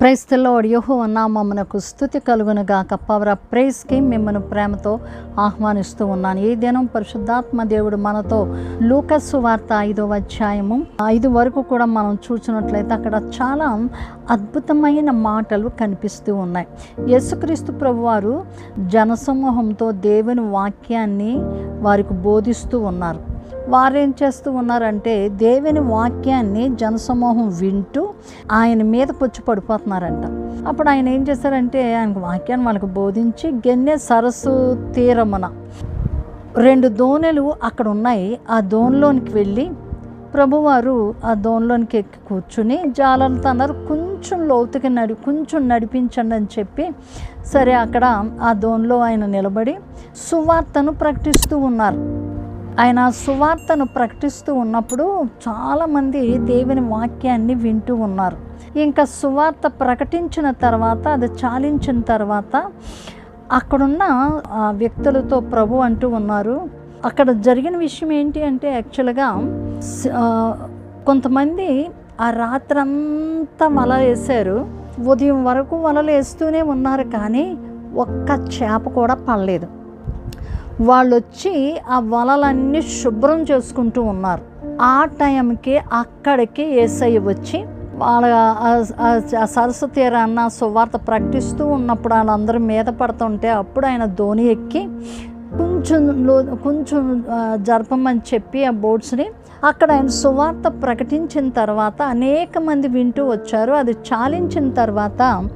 ప్రైస్తల్లో యహో నామమునకు స్థుతి కలుగును గాక. పవర్ ప్రైజ్కి మిమ్మల్ని ప్రేమతో ఆహ్వానిస్తూ ఉన్నాను. ఈ దినం పరిశుద్ధాత్మ దేవుడు మనతో లూకస్సు వార్త ఐదవ అధ్యాయము ఐదు వరకు కూడా మనం చూసినట్లయితే అక్కడ చాలా అద్భుతమైన మాటలు కనిపిస్తూ ఉన్నాయి. యేసుక్రీస్తు ప్రభువారు జనసమూహంతో దేవుని వాక్యాన్ని వారికి బోధిస్తూ ఉన్నారు. వారేం చేస్తూ ఉన్నారంటే దేవుని వాక్యాన్ని జనసమూహం వింటూ ఆయన మీద పుచ్చి పడిపోతున్నారంట. అప్పుడు ఆయన ఏం చేశారంటే ఆయనకు వాక్యాన్ని వాళ్ళకి బోధించి గెన్నె సరస్సు తీరమున రెండు దోణెలు అక్కడ ఉన్నాయి. ఆ దోణిలోనికి వెళ్ళి ప్రభువారు ఆ దోణిలోనికి ఎక్కి కూర్చుని జాలర్లతో అన్నారు కొంచెం లోతుకి నడి కొంచెం నడిపించండి అని చెప్పి సరే అక్కడ ఆ దోణిలో ఆయన నిలబడి సువార్తను ప్రకటిస్తూ ఉన్నారు. ఆయన సువార్తను ప్రకటిస్తూ ఉన్నప్పుడు చాలామంది దేవుని వాక్యాన్ని వింటూ ఉన్నారు. ఇంకా సువార్త ప్రకటించిన తర్వాత అది చాలించిన తర్వాత అక్కడున్న ఆ వ్యక్తులతో ప్రభు అంటూ ఉన్నారు. అక్కడ జరిగిన విషయం ఏంటి అంటే యాక్చువల్గా ఆ, కొంతమంది ఆ రాత్రంతా వల వేశారు. ఉదయం వరకు వలలు వేస్తూనే ఉన్నారు కానీ ఒక్క చేప కూడా పడలేదు. వాళ్ళు వచ్చి ఆ వలలన్నీ శుభ్రం చేసుకుంటూ ఉన్నారు. ఆ టైంకి అక్కడికి ఏసై వచ్చి వాళ్ళ సరస్సు తీరాన్న సువార్త ప్రకటిస్తూ ఉన్నప్పుడు వాళ్ళందరూ మీద పడుతుంటే అప్పుడు ఆయన ధోని ఎక్కి కొంచెం కొంచెం జరపమని చెప్పి ఆ బోట్స్ని అక్కడ ఆయన సువార్త ప్రకటించిన తర్వాత అనేక మంది వింటూ వచ్చారు. అది చాలించిన తర్వాత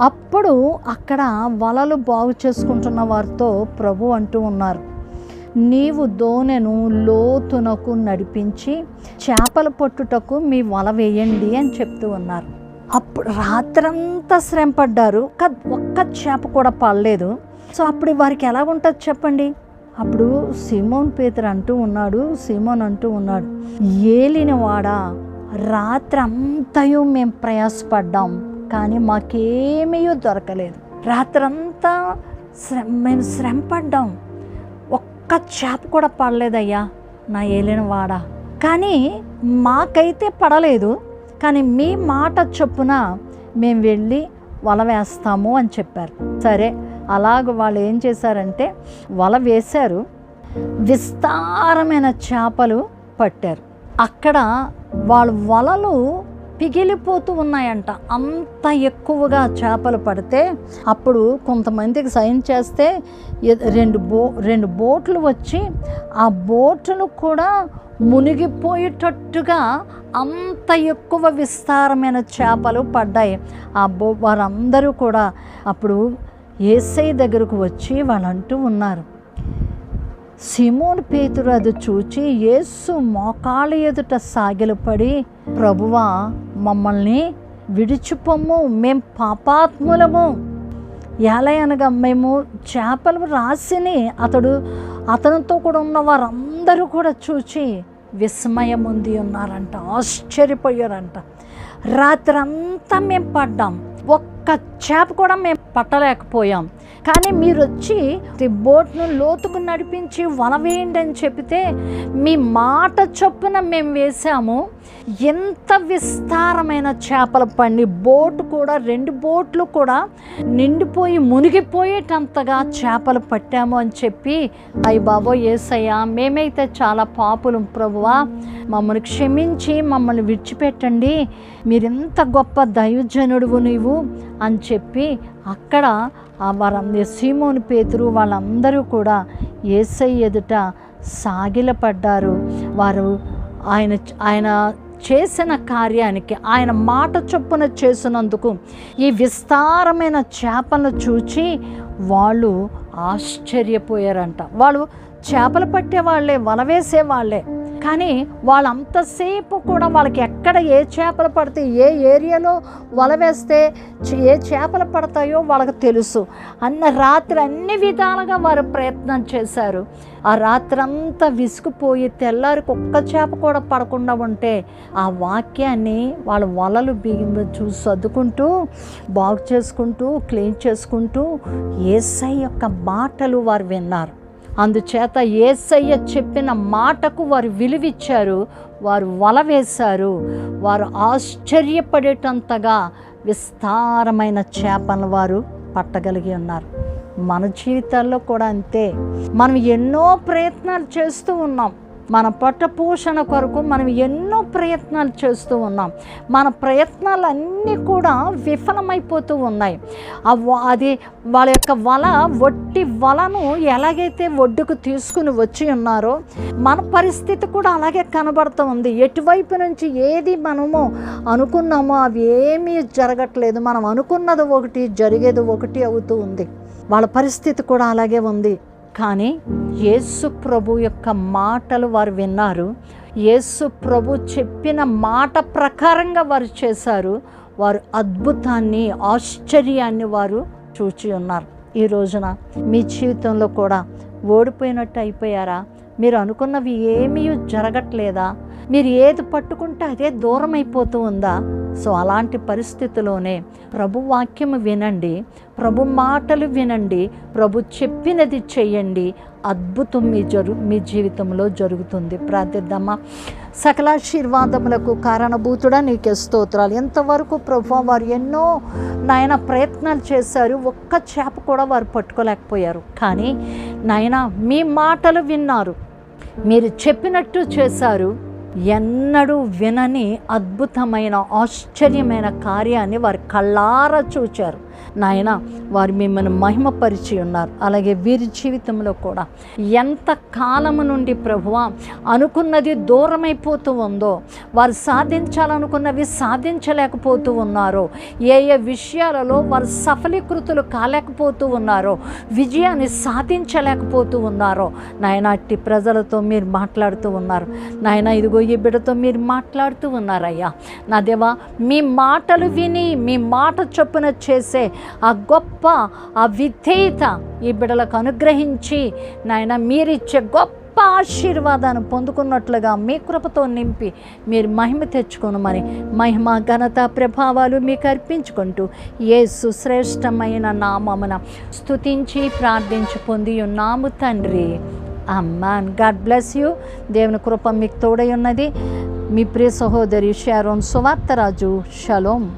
అప్పుడు అక్కడ వలలు బాగు చేసుకుంటున్న వారితో ప్రభు అంటూ ఉన్నారు. నీవు దోనెను లోతునకు నడిపించి చేపలు పట్టుటకు మీ వల వేయండి అని చెప్తూ ఉన్నారు. అప్పుడు రాత్రంతా శ్రమ పడ్డారు. ఒక్క చేప కూడా పడలేదు. సో అప్పుడు వారికి ఎలా ఉంటుంది చెప్పండి? అప్పుడు సిమోన్ పేతర్ అంటూ ఉన్నాడు సిమోన్ అంటూ ఉన్నాడు. ఏలినవాడా రాత్రంతయు మేము ప్రయాసపడ్డాం. కానీ మాకేమీ దొరకలేదు. రాత్రంతా శ్రమ మేము శ్రమ పడ్డాం ఒక్క చేప కూడా పడలేదయ్యా నా ఏలిన వాడ కానీ మాకైతే పడలేదు. కానీ మీ మాట చొప్పున మేము వెళ్ళి వల వేస్తాము అని చెప్పారు. సరే అలాగ వాళ్ళు ఏం చేశారంటే వల వేశారు. విస్తారమైన చేపలు పట్టారు. అక్కడ వాళ్ళ వలలు పిగిలిపోతూ ఉన్నాయంట. అంత ఎక్కువగా చేపలు పడితే అప్పుడు కొంతమందికి సైన్ చేస్తే రెండు బో రెండు బోట్లు వచ్చి ఆ బోట్లు కూడా మునిగిపోయేటట్టుగా అంత ఎక్కువ విస్తారమైన చేపలు పడ్డాయి. ఆ బో వారందరూ కూడా అప్పుడు ఏసై దగ్గరకు వచ్చి వాళ్ళు అంటూ ఉన్నారు. సిమోన్ పేతురు అది చూచి యేసు మోకాళ్ళ ఎదుట సాగిలపడి ప్రభువా మమ్మల్ని విడిచిపోము మేము పాపాత్ములము. ఎలా అనగా మేము చేపలు రాసిని అతడు అతనితో కూడా ఉన్న వారందరూ కూడా చూచి విస్మయం ఉంది ఉన్నారంట ఆశ్చర్యపోయారంట. రాత్రంతా మేము పడ్డాం. ఒక్క చేప కూడా మేము పట్టలేకపోయాం. కానీ మీరు వచ్చి ఈ బోట్ను లోతుకు నడిపించి వల వేయండి అని చెప్తే మీ మాట చొప్పున మేము వేసాము ఎంత విస్తారమైన చేపలు పండి బోటు కూడా రెండు బోట్లు కూడా నిండిపోయి మునిగిపోయేటంతగా చేపలు పట్టాము అని చెప్పి అయ్యి బాబో ఏసయ్యా మేమైతే చాలా పాపులం ప్రభువా. మమ్మల్ని క్షమించి మమ్మల్ని విడిచిపెట్టండి. మీరెంత గొప్ప దైవజనుడువు నీవు. అని చెప్పి అక్కడ ఆ వారందరూ సీమోని పేతురు వాళ్ళందరూ కూడా ఏసై ఎదుట సాగిలపడ్డారు. వారు ఆయన ఆయన చేసిన కార్యానికి ఆయన మాట చొప్పున చేసినందుకు ఈ విస్తారమైన చేపలను చూచి వాళ్ళు ఆశ్చర్యపోయారంట. వాళ్ళు చేపలు పట్టే వాళ్ళే వల వేసే వాళ్ళే కానీ వాళ్ళంతసేపు కూడా వాళ్ళకి ఎక్కడ ఏ చేపలు పడితే ఏ ఏరియాలో వల వేస్తే ఏ చేపలు పడతాయో వాళ్ళకి తెలుసు. అన్న రాత్రి అన్ని విధాలుగా వారు ప్రయత్నం చేశారు. ఆ రాత్రంతా విసుగుపోయి తెల్లారికి ఒక్క చేప కూడా పడకుండా ఉంటే ఆ వాక్యాన్ని వాళ్ళ వలలు బియ్యం చూసి సర్దుకుంటూ బాగు చేసుకుంటూ క్లీన్ చేసుకుంటూ ఏసై యొక్క మాటలు వారు విన్నారు. అందుచేత ఏసయ్య చెప్పిన మాటకు వారు విలువిచ్చారు వారు వల వేశారు. వారు ఆశ్చర్యపడేటంతగా విస్తారమైన చేపలను వారు పట్టగలిగి ఉన్నారు. మన జీవితాల్లో కూడా అంతే. మనం ఎన్నో ప్రయత్నాలు చేస్తూ ఉన్నాం. మన పొట్ట పోషణ కొరకు మనం ఎన్నో ప్రయత్నాలు చేస్తూ ఉన్నాం. మన ప్రయత్నాలన్నీ కూడా విఫలమైపోతూ ఉన్నాయి. అది వాళ్ళ యొక్క వల వట్టి వలను ఎలాగైతే ఒడ్డుకు తీసుకుని వచ్చి ఉన్నారో మన పరిస్థితి కూడా అలాగే కనబడుతూ ఉంది. ఎటువైపు నుంచి ఏది మనము అనుకున్నామో అవి ఏమీ జరగట్లేదు. మనం అనుకున్నది ఒకటి జరిగేది ఒకటి అవుతూ ఉంది. వాళ్ళ పరిస్థితి కూడా అలాగే ఉంది. కానీ యేసు ప్రభు యొక్క మాటలు వారు విన్నారు. యేసు ప్రభు చెప్పిన మాట ప్రకారంగా వారు చేశారు. వారు అద్భుతాన్ని ఆశ్చర్యాన్ని వారు చూచి ఉన్నారు. ఈ రోజున మీ జీవితంలో కూడా ఓడిపోయినట్టు అయిపోయారా? మీరు అనుకున్నవి ఏమీ జరగట్లేదా? మీరు ఏది పట్టుకుంటే అదే దూరం అయిపోతూ ఉందా? సో అలాంటి పరిస్థితిలోనే ప్రభు వాక్యము వినండి ప్రభు మాటలు వినండి ప్రభు చెప్పినది చెయ్యండి అద్భుతం మీ జరు మీ జీవితంలో జరుగుతుంది. ప్రార్థిద్దామా. సకలాశీర్వాదములకు కారణభూతుడా నీకే స్తోత్రాలు. ఎంతవరకు ప్రభు వారు ఎన్నో నాయన ప్రయత్నాలు చేశారు ఒక్క చేప కూడా వారు పట్టుకోలేకపోయారు. కానీ నాయన మీ మాటలు విన్నారు. మీరు చెప్పినట్టు చేశారు. ఎన్నడూ వినని అద్భుతమైన ఆశ్చర్యమైన కార్యాన్ని వారు కళ్ళారా చూచారు. నాయన వారు మిమ్మల్ని మహిమపరిచి ఉన్నారు. అలాగే వీరి జీవితంలో కూడా ఎంత కాలము నుండి ప్రభువ అనుకున్నది దూరమైపోతూ ఉందో వారు సాధించాలనుకున్నవి సాధించలేకపోతూ ఉన్నారో ఏ ఏ విషయాలలో వారు సఫలీకృతులు కాలేకపోతూ ఉన్నారో విజయాన్ని సాధించలేకపోతూ ఉన్నారో నాయన అట్టి ప్రజలతో మీరు మాట్లాడుతూ ఉన్నారు. నాయన ఇదిగో ఈ బిడ్డతో మీరు మాట్లాడుతూ ఉన్నారయ్యా. నా దేవా మీ మాటలు విని మీ మాట చొప్పున చేసే ఆ గొప్ప ఆ విధేయత ఈ బిడ్డలకు అనుగ్రహించి నాయన మీరిచ్చే గొప్ప ఆశీర్వాదాన్ని పొందుకున్నట్లుగా మీ కృపతో నింపి మీరు మహిమ తెచ్చుకోనమని మహిమ ఘనత ప్రభావాలు మీకు అర్పించుకుంటూ ఏ సుశ్రేష్టమైన నామమున స్తుతించి ప్రార్థించి పొంది ఉన్నాము తండ్రి. అమ్మాన్ గాడ్ బ్లెస్ యూ దేవుని కృప మీకు తోడై ఉన్నది. మీ ప్రియ సహోదరి షారోన్ సువార్తరాజు. షలోం